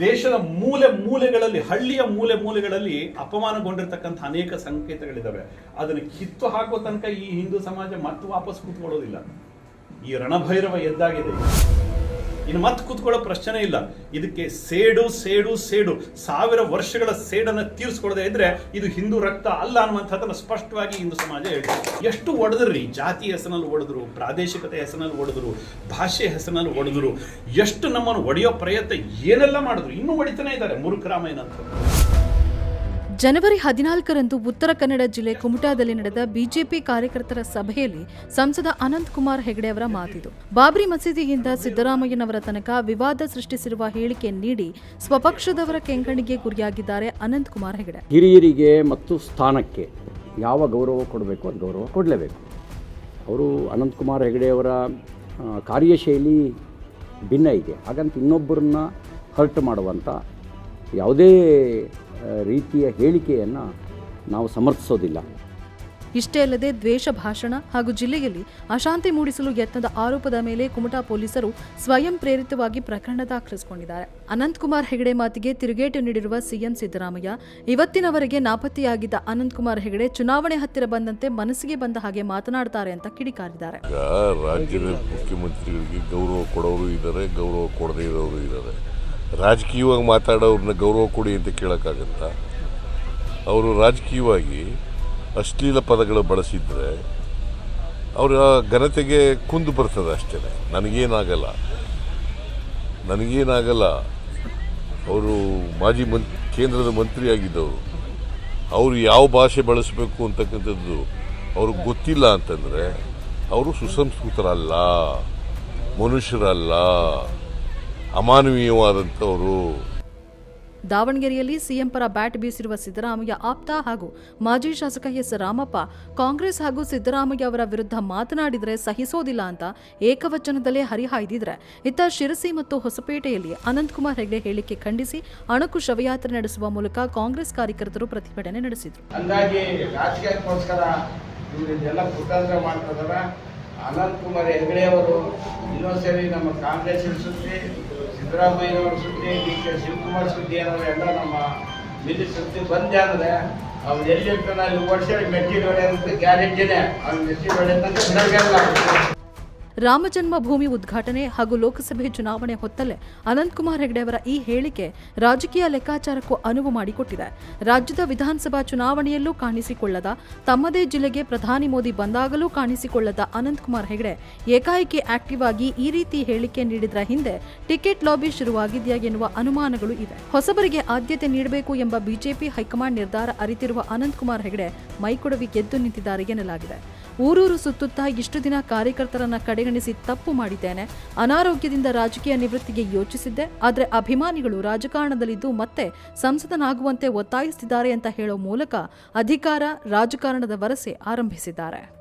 ದೇಶದ ಮೂಲೆ ಮೂಲೆಗಳಲ್ಲಿ, ಹಳ್ಳಿಯ ಮೂಲೆ ಮೂಲೆಗಳಲ್ಲಿ ಅಪಮಾನಗೊಂಡಿರ್ತಕ್ಕಂಥ ಅನೇಕ ಸಂಕೇತಗಳಿದ್ದಾವೆ ಅದನ್ನು ಕಿತ್ತು ಹಾಕೋ ತನಕ ಈ ಹಿಂದೂ ಸಮಾಜ ಮತ್ತೆ ವಾಪಸ್ ಕೂತ್ಕೊಳ್ಳೋದಿಲ್ಲ. ಈ ರಣಭೈರವ ಎದ್ದಾಗಿದೆ. ಇನ್ನು ಮತ್ತೆ ಕೂತ್ಕೊಳ್ಳೋ ಪ್ರಶ್ನೆ ಇಲ್ಲ. ಇದಕ್ಕೆ ಸೇಡು ಸೇಡು ಸೇಡು. ಸಾವಿರ ವರ್ಷಗಳ ಸೇಡನ್ನು ತೀರಿಸ್ಕೊಳ್ಳದೆ ಇದ್ರೆ ಇದು ಹಿಂದೂ ರಕ್ತ ಅಲ್ಲ ಅನ್ನುವಂಥದ್ದನ್ನು ಸ್ಪಷ್ಟವಾಗಿ ಹಿಂದೂ ಸಮಾಜ ಹೇಳಿದೆ ಎಷ್ಟು ಒಡೆದ್ರಿ? ಜಾತಿ ಹೆಸರಿನಲ್ಲಿ ಒಡೆದ್ರು, ಪ್ರಾದೇಶಿಕತೆ ಹೆಸರಿನಲ್ಲಿ ಒಡೆದ್ರು, ಭಾಷೆ ಹೆಸರಿನಲ್ಲಿ ಒಡೆದ್ರು. ಎಷ್ಟು ನಮ್ಮನ್ನು ಒಡೆಯೋ ಪ್ರಯತ್ನ ಏನೆಲ್ಲ ಮಾಡಿದ್ರು? ಇನ್ನೂ ಹೊಡಿತಾನೆ ಇದ್ದಾರೆ ಅಂತ ಜನವರಿ ಹದಿನಾಲ್ಕರಂದು ಉತ್ತರ ಕನ್ನಡ ಜಿಲ್ಲೆ ಕುಮಟಾದಲ್ಲಿ ನಡೆದ ಬಿಜೆಪಿ ಕಾರ್ಯಕರ್ತರ ಸಭೆಯಲ್ಲಿ ಸಂಸದ ಅನಂತ್ ಕುಮಾರ್ ಹೆಗಡೆ ಅವರ ಮಾತಿದು. ಬಾಬ್ರಿ ಮಸೀದಿಯಿಂದ ಸಿದ್ದರಾಮಯ್ಯನವರ ತನಕ ವಿವಾದ ಸೃಷ್ಟಿಸಿರುವ ಹೇಳಿಕೆ ನೀಡಿ ಸ್ವಪಕ್ಷದವರ ಕೆಂಗಣಿಗೆ ಗುರಿಯಾಗಿದ್ದಾರೆ ಅನಂತ್ ಕುಮಾರ್ ಹೆಗಡೆ. ಹಿರಿಯರಿಗೆ ಮತ್ತು ಸ್ಥಾನಕ್ಕೆ ಯಾವ ಗೌರವ ಕೊಡಬೇಕು ಅದು ಗೌರವ ಕೊಡಲೇಬೇಕು. ಅವರು ಅನಂತ್ ಕುಮಾರ್ ಹೆಗಡೆ ಅವರ ಕಾರ್ಯಶೈಲಿ ಭಿನ್ನ ಇದೆ. ಹಾಗಂತ ಇನ್ನೊಬ್ಬರನ್ನ ಹರ್ಟ್ ಮಾಡುವಂಥ ಯಾವುದೇ ರೀತಿಯ ಹೇಳಿಕೆಯನ್ನು ನಾವು ಸಮರ್ಥಿಸೋದಿಲ್ಲ. ಇಷ್ಟೇ ಅಲ್ಲದೆ ದ್ವೇಷ ಭಾಷಣ ಹಾಗೂ ಜಿಲ್ಲೆಯಲ್ಲಿ ಅಶಾಂತಿ ಮೂಡಿಸಲು ಯತ್ನದ ಆರೋಪದ ಮೇಲೆ ಕುಮಟಾ ಪೊಲೀಸರು ಸ್ವಯಂ ಪ್ರೇರಿತವಾಗಿ ಪ್ರಕರಣ ದಾಖಲಿಸಿಕೊಂಡಿದ್ದಾರೆ. ಅನಂತಕುಮಾರ್ ಹೆಗಡೆ ಮಾತಿಗೆ ತಿರುಗೇಟು ನೀಡಿರುವ ಸಿಎಂ ಸಿದ್ದರಾಮಯ್ಯ ಇವತ್ತಿನವರೆಗೆ ನಾಪತ್ತೆಯಾಗಿದ್ದ ಅನಂತಕುಮಾರ್ ಹೆಗಡೆ ಚುನಾವಣೆ ಹತ್ತಿರ ಬಂದಂತೆ ಮನಸ್ಸಿಗೆ ಬಂದ ಹಾಗೆ ಮಾತನಾಡ್ತಾರೆ ಅಂತ ಕಿಡಿಕಾರಿದ್ದಾರೆ. ರಾಜ್ಯದ ಮುಖ್ಯಮಂತ್ರಿಗಳಿಗೆ ಗೌರವ ಕೊಡೋರು ಇದ್ದಾರೆ ಗೌರವ ಕೊಡದೇ ಇರೋರು ಇದ್ದಾರೆ. ರಾಜಕೀಯವಾಗಿ ಮಾತಾಡೋರನ್ನ ಗೌರವ ಕೊಡಿ ಅಂತ ಕೇಳೋಕ್ಕಾಗತ್ತ? ಅವರು ರಾಜಕೀಯವಾಗಿ ಅಶ್ಲೀಲ ಪದಗಳು ಬಳಸಿದ್ರೆ ಅವರ ಘನತೆಗೆ ಕುಂದು ಬರ್ತದೆ ಅಷ್ಟೇ. ನನಗೇನಾಗಲ್ಲ. ನನಗೇನಾಗಲ್ಲ. ಅವರು ಮಾಜಿ ಮಂ ಕೇಂದ್ರದ ಮಂತ್ರಿ ಆಗಿದ್ದವರು. ಅವರು ಯಾವ ಭಾಷೆ ಬಳಸಬೇಕು ಅಂತಕ್ಕಂಥದ್ದು ಅವ್ರಿಗೆ ಗೊತ್ತಿಲ್ಲ ಅಂತಂದರೆ, ಅವರು ಸುಸಂಸ್ಕೃತರಲ್ಲ, ಮನುಷ್ಯರಲ್ಲ. ಅಮಾನವೀಯವಾದಂಥವರು. ದಾವಣಗೆರೆಯಲ್ಲಿ ಸಿಎಂ ಪರ ಬ್ಯಾಟ್ ಬೀಸಿರುವ ಸಿದ್ದರಾಮಯ್ಯ ಆಪ್ತ ಹಾಗೂ ಮಾಜಿ ಶಾಸಕ ಎಸ್ ರಾಮಪ್ಪ ಕಾಂಗ್ರೆಸ್ ಹಾಗೂ ಸಿದ್ದರಾಮಯ್ಯ ಅವರ ವಿರುದ್ಧ ಮಾತನಾಡಿದರೆ ಸಹಿಸೋದಿಲ್ಲ ಅಂತ ಏಕವಚನದಲ್ಲೇ ಹರಿಹಾಯ್ದಿದ್ರೆ. ಇತ್ತ ಶಿರಸಿ ಮತ್ತು ಹೊಸಪೇಟೆಯಲ್ಲಿ ಅನಂತಕುಮಾರ್ ಹೆಗ್ಡೆ ಹೇಳಿಕೆ ಖಂಡಿಸಿ ಅಣಕು ಶವಯಾತ್ರೆ ನಡೆಸುವ ಮೂಲಕ ಕಾಂಗ್ರೆಸ್ ಕಾರ್ಯಕರ್ತರು ಪ್ರತಿಭಟನೆ ನಡೆಸಿದರು. ಹಂಗಾಗಿ ರಾಜಕೀಯಕ್ಕೋಸ್ಕರ ಇವ್ರು ಇದೆಲ್ಲ ಕುತಂತ್ರ ಮಾಡ್ತಿದಾರ ಅನಂತ್ ಕುಮಾರ್ ಹೆಗಡೆ ಅವರು ಇನ್ನೊಂದ್ಸರಿ ನಮ್ಮ ಕಾಂಗ್ರೆಸ್ ಸಿದ್ದರಾಮಯ್ಯನವರ ಸುದ್ದಿ, ಡಿ. ಕೆ. ಶಿವಕುಮಾರ್ ಸುದ್ದಿ ಅನ್ನೋರು ಎಲ್ಲ ನಮ್ಮ ಬಿಲ್ಲಿ ಸುದ್ದಿ ಬಂದೆ ಅಂದರೆ ಅವ್ರು ಎಲ್ಲಿರ್ತಾನೆ ಅಲ್ಲಿ ವರ್ಷ ಮೆಟ್ಟಿಲ್ ಹೊಡೆ ಅಂತ ಗ್ಯಾರಂಟಿನೇ. ಅವ್ನು ಹೊಡೆ ಅಂತ ಬಿಡೋಂಗಿಲ್ಲ. ರಾಮಜನ್ಮ ಭೂಮಿ ಉದ್ಘಾಟನೆ ಹಾಗೂ ಲೋಕಸಭೆ ಚುನಾವಣೆ ಹೊತ್ತಲ್ಲೇ ಅನಂತಕುಮಾರ್ ಹೆಗಡೆ ಅವರ ಈ ಹೇಳಿಕೆ ರಾಜಕೀಯ ಲೆಕ್ಕಾಚಾರಕ್ಕೂ ಅನುವು ಮಾಡಿಕೊಟ್ಟಿದೆ. ರಾಜ್ಯದ ವಿಧಾನಸಭಾ ಚುನಾವಣೆಯಲ್ಲೂ ಕಾಣಿಸಿಕೊಳ್ಳದ, ತಮ್ಮದೇ ಜಿಲ್ಲೆಗೆ ಪ್ರಧಾನಿ ಮೋದಿ ಬಂದಾಗಲೂ ಕಾಣಿಸಿಕೊಳ್ಳದ ಅನಂತಕುಮಾರ್ ಹೆಗಡೆ ಏಕಾಏಕಿ ಆಕ್ಟಿವ್ ಆಗಿ ಈ ರೀತಿ ಹೇಳಿಕೆ ನೀಡಿದ್ರ ಹಿಂದೆ ಟಿಕೆಟ್ ಲಾಬಿ ಶುರುವಾಗಿದೆಯಾ ಎನ್ನುವ ಅನುಮಾನಗಳು ಇವೆ. ಹೊಸಬರಿಗೆ ಆದ್ಯತೆ ನೀಡಬೇಕು ಎಂಬ ಬಿಜೆಪಿ ಹೈಕಮಾಂಡ್ ನಿರ್ಧಾರ ಅರಿತಿರುವ ಅನಂತಕುಮಾರ್ ಹೆಗಡೆ ಮೈಕೊಡವಿ ಗೆದ್ದು ನಿಂತಿದ್ದಾರೆ ಎನ್ನಲಾಗಿದೆ. ಊರೂರು ಸುತ್ತುತ್ತಾ ಇಷ್ಟು ದಿನ ಕಾರ್ಯಕರ್ತರನ್ನ ಕಡೆಗಣಿಸಿ ತಪ್ಪು ಮಾಡಿದ್ದೇನೆ. ಅನಾರೋಗ್ಯದಿಂದ ರಾಜಕೀಯ ನಿವೃತ್ತಿಗೆ ಯೋಚಿಸಿದ್ದೆ. ಆದರೆ ಅಭಿಮಾನಿಗಳು ರಾಜಕಾರಣದಲ್ಲಿದ್ದು ಮತ್ತೆ ಸಂಸದನಾಗುವಂತೆ ಒತ್ತಾಯಿಸುತ್ತಿದ್ದಾರೆ ಅಂತ ಹೇಳೋ ಮೂಲಕ ಅಧಿಕಾರ ರಾಜಕಾರಣದ ವರಸೆ ಆರಂಭಿಸಿದ್ದಾರೆ.